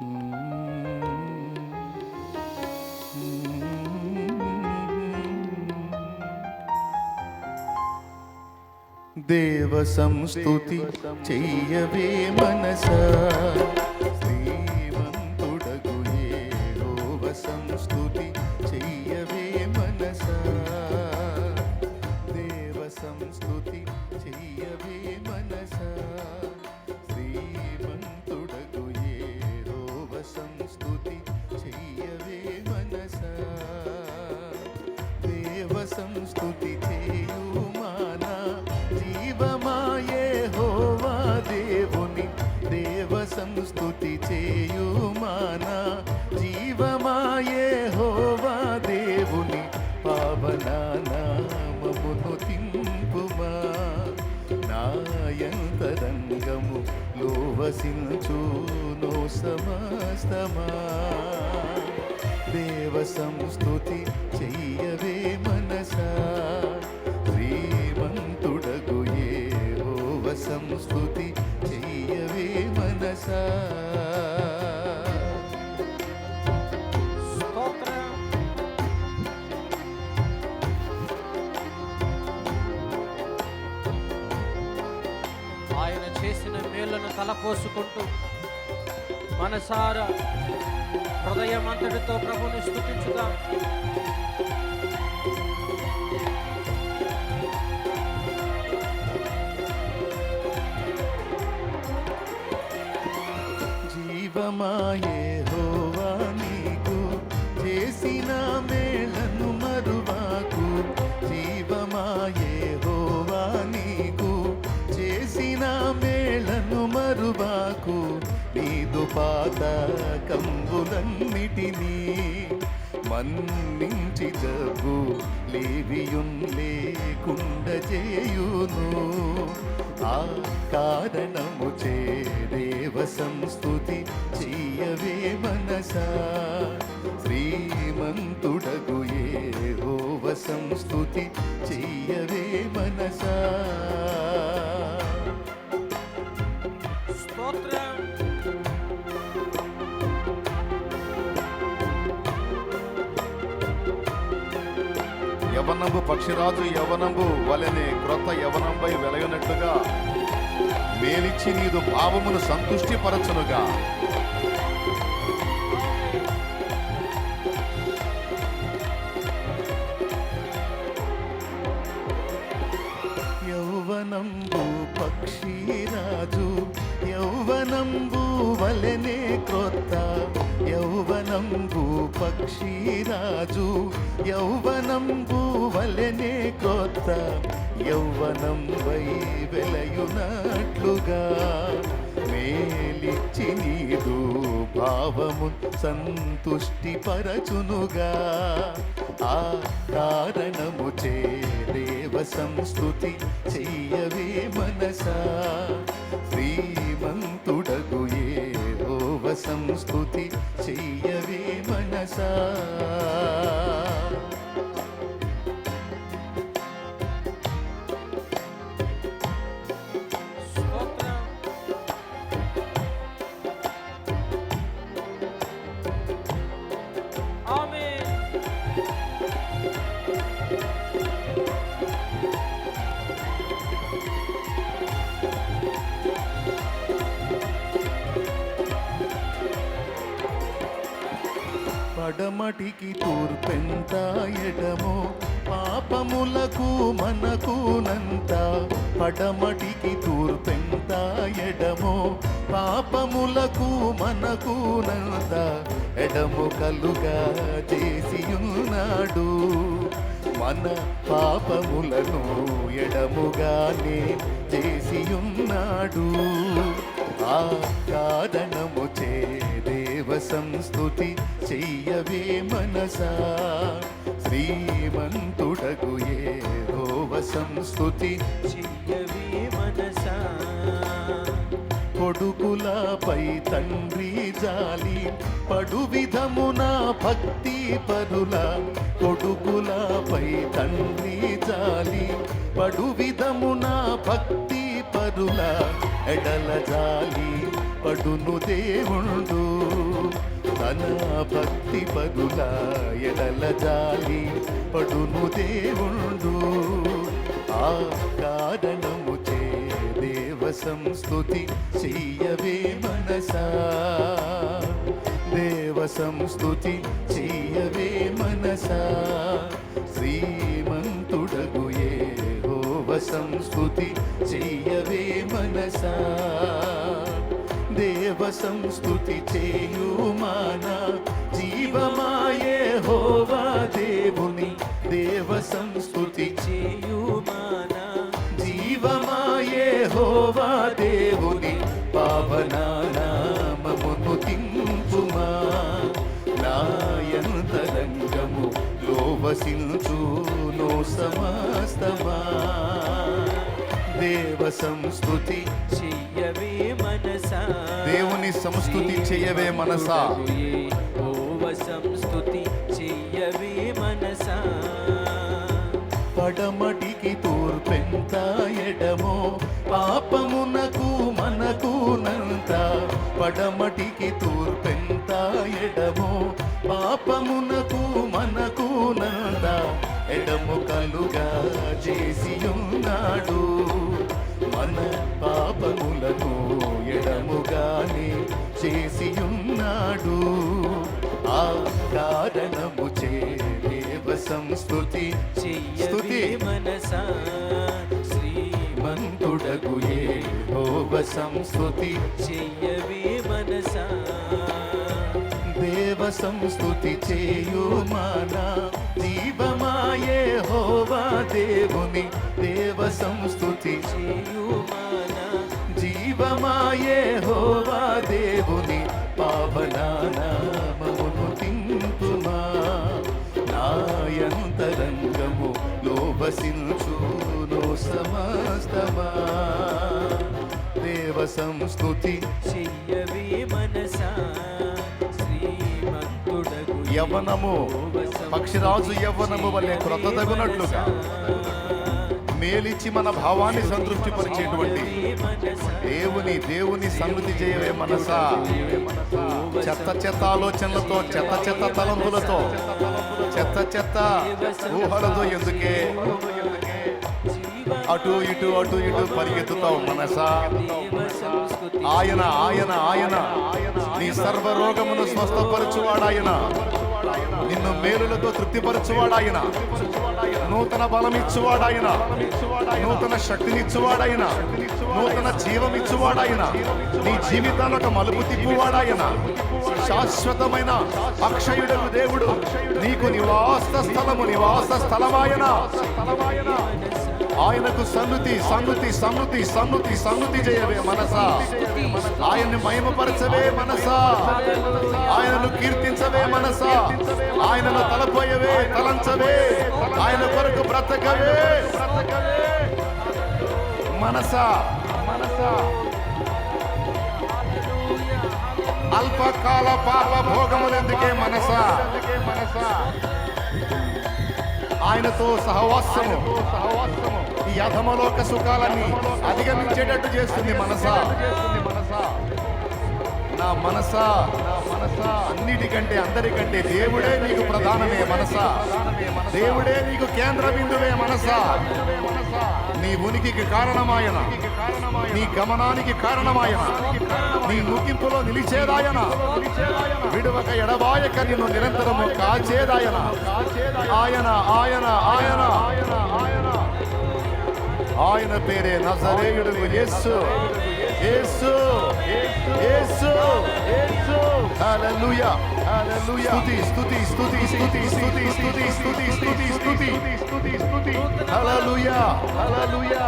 దేవ సంస్తుతి చెయ్యవే మనస. శ్రీమంతుడగు ఏ సంస్తుతి. దేవ సంస్తుతి చేయుమానా జీవమాయే హోవా దేవుని. దేవ సంస్తుతి చేయుమానా జీవమాయే హోవా దేవుని. పావన నామమును తింపుమా? నాయంతరంగము లోవసించు నో సమస్తమా? దేవ సంస్తుతి చెయ్యవే మన శ్రీమంతుడగు ఏవోవ సంస్తుతి చెయ్యవే మనసా. ఆయన చేసిన మేళ్ళను తలపోసుకుంటూ మనసారా హృదయమంతటితో ప్రభుని స్థుతించుదాం జీవమాయే హోవా నీకు. చేసిన మేళను మరువాకు. జీవమాయే హోవా నీకు. చేసిన మేళను మరువాకు. నీదు పాత కంబులన్నిటినీ మన్నించి జబ్బు లేవియున్ లేకుండ చేయును. ఆ కారణము చే దేవ సంస్తుతి చెయ్యవే మనసా. శ్రీమంతుడగు ఏ హోవ సంస్తుతి చెయ్యవే మనసా. యవనంబు పక్షిరాజు యవనంబు వలెనే క్రొత్త యవనంపై వెలయనట్లుగా మేలిచ్చి నీదు భావమును సంతుష్టిపరచునుగా. యౌవనంబు పక్షిరాజు యౌవనంబు వలనే క్రొత్త యౌవనంబు పక్షిరాజు యౌవనంబు వలనే క్రొత్త యౌవనం వై వెలయునట్లుగా మేలిచ్చి నీదు భావము సంతుష్టి పరచునుగా. ఆ కారణము చే దేవ సంస్కృతి చెయ్యవే మనసా. శ్రీమంతుడగు ఏవోవ సంస్కృతి చెయ్యవే మనసా. పడమటికి తూర్పెంత ఎడమో పాపములకు మనకునంత పడమటికి తూర్పెంత ఎడమో పాపములకు మనకునంత ఎడము కలుగా చేసి ఉన్నాడు మన పాపములను ఎడముగానే చేసి ఉన్నాడు ఆ కారణము చే సంస్థుతి చెయ్యవే మనసా? శ్రీమంతుడకు ఏ ఏహోవ సంస్థుతి చెయ్యవే మనసా? కొడుకులపై తండ్రి జాలి పడు విధమున భక్తి పరుల కొడుకులపై తండ్రి జాలి పడు విధమున భక్తి పరుల ఎడల జాలి పడును దేవుడు తన భక్తి పరుల ఎడల జాలి పడును దేవుడు ఆ కారణము చే దేవ సంస్తుతి చెయ్యవే మనసా. దేవ సంస్తుతి చెయ్యవే మనసా. శ్రీమంతుడగు హోవ సంస్తుతి చెయ్యవే మనసా. దేవ సంస్కృతి చేయుమానా జీవమాయే హోవా దేవుని. దేవ సంస్కృతి చేయుమానా జీవమాయే హోవా దేవుని. పావనా నామమును తింపుమా నాయంతరంగము లోవసించు నో సమస్తమా దేవ సంస్కృతి చే దేవుని సంస్తుతి చెయ్యవే మనసా. ఓవ సంస్తుతి చెయ్యవే మనసా. పడమటికి తూర్పెంత ఎడమో పాపమునకు మనకు నంత. పడమటికి తూర్పెంత ఎడమో పాపమునకు మనకు నంత. ఎడము కలుగా చేసి ఉన్నాడు మన పాపములను ఎడముగానే చేసి ఉన్నాడు ఆ కారణము చేవ సంస్థుతి స్తుతి మనసా శ్రీమంతుడగు హోవ సంస్కృతి చెయ్యవి మనస దేవ సంస్కృతి చేయు మన. జీవమాయే హోవా దేవుని. దేవ సం దేవ సంస్కృతి చెయ్యవే మనసా శ్రీమంతుడగు యవ్వనము. పక్షిరాజు యవ్వనము వలె క్రొత్తదగునట్లుగా మేలిచ్చి మన భావాన్ని సంతృప్తి పరిచేటువంటి దేవుని దేవుని సన్నిధి చేయవే మనసా. చెత్త చెత్త ఆలోచనలతో చెత్త చెత్త తలంపులతో చెత్త చెత్త ఊహలతో ఎందుకే? అటు ఇటు అటు ఇటు పరిగెత్తుతావు మనసా. ఆయన ఆయన ఆయన నీ సర్వ రోగమును స్వస్థపరచువాడాయన. నిన్ను మేలులతో తృప్తిపరచువాడాయన. నూతన బలం ఇచ్చువాడాయన నూతన శక్తినిచ్చువాడాయన. నూతన జీవం ఇచ్చువాడాయన నీ జీవితాన్ని ఒక మలుపు తిప్పువాడాయన. శాశ్వతమైన అక్షయుడు దేవుడు నీకు నివాస స్థలము నివాస స్థలమాయన ఆయనకు సన్నుతి సన్నుతి సన్నుతి సన్నుతి సన్నుతి చేయవే మనసా. ఆయన్ని మహిమపరచవే మనసా. ఆయనను కీర్తించవే మనసా. ఆయనను తలపోయవే తలంచవే. ఆయన కొరకు బ్రతకవే. మనసా. మనసా అల్పకాల పాప భోగములెందుకే మనసా? మనసా ఆయనతో సహవాసము సహవాసము. ఈ అధమలోక సుఖాలన్నీ అధిగమించేటట్టు చేస్తుంది మనసా. నా మనసా నా మనసా అన్నిటికంటే అందరికంటే దేవుడే నీకు ప్రధానమే మనసా. దేవుడే నీకు కేంద్ర బిందువే మనసా. నీ ఉనికికి కారణమాయన నీ గమనానికి కారణమాయన నీ ముగింపులో నిలిచేదాయన విడువక ఎడబాయక నిన్ను నిరంతరము కాచేదాయన. ఆయన ఆయన ఆయన ఆయన ఆయన. పేరే నజరేయుడు యేసు యేసు యేసు యేసు హల్లెలూయా హల్లెలూయా స్తుతి స్తుతి స్తుతి స్తుతి స్తుతి స్తుతి స్తుతి స్తుతి స్తుతి స్తుతి స్తుతి హల్లెలూయా హల్లెలూయా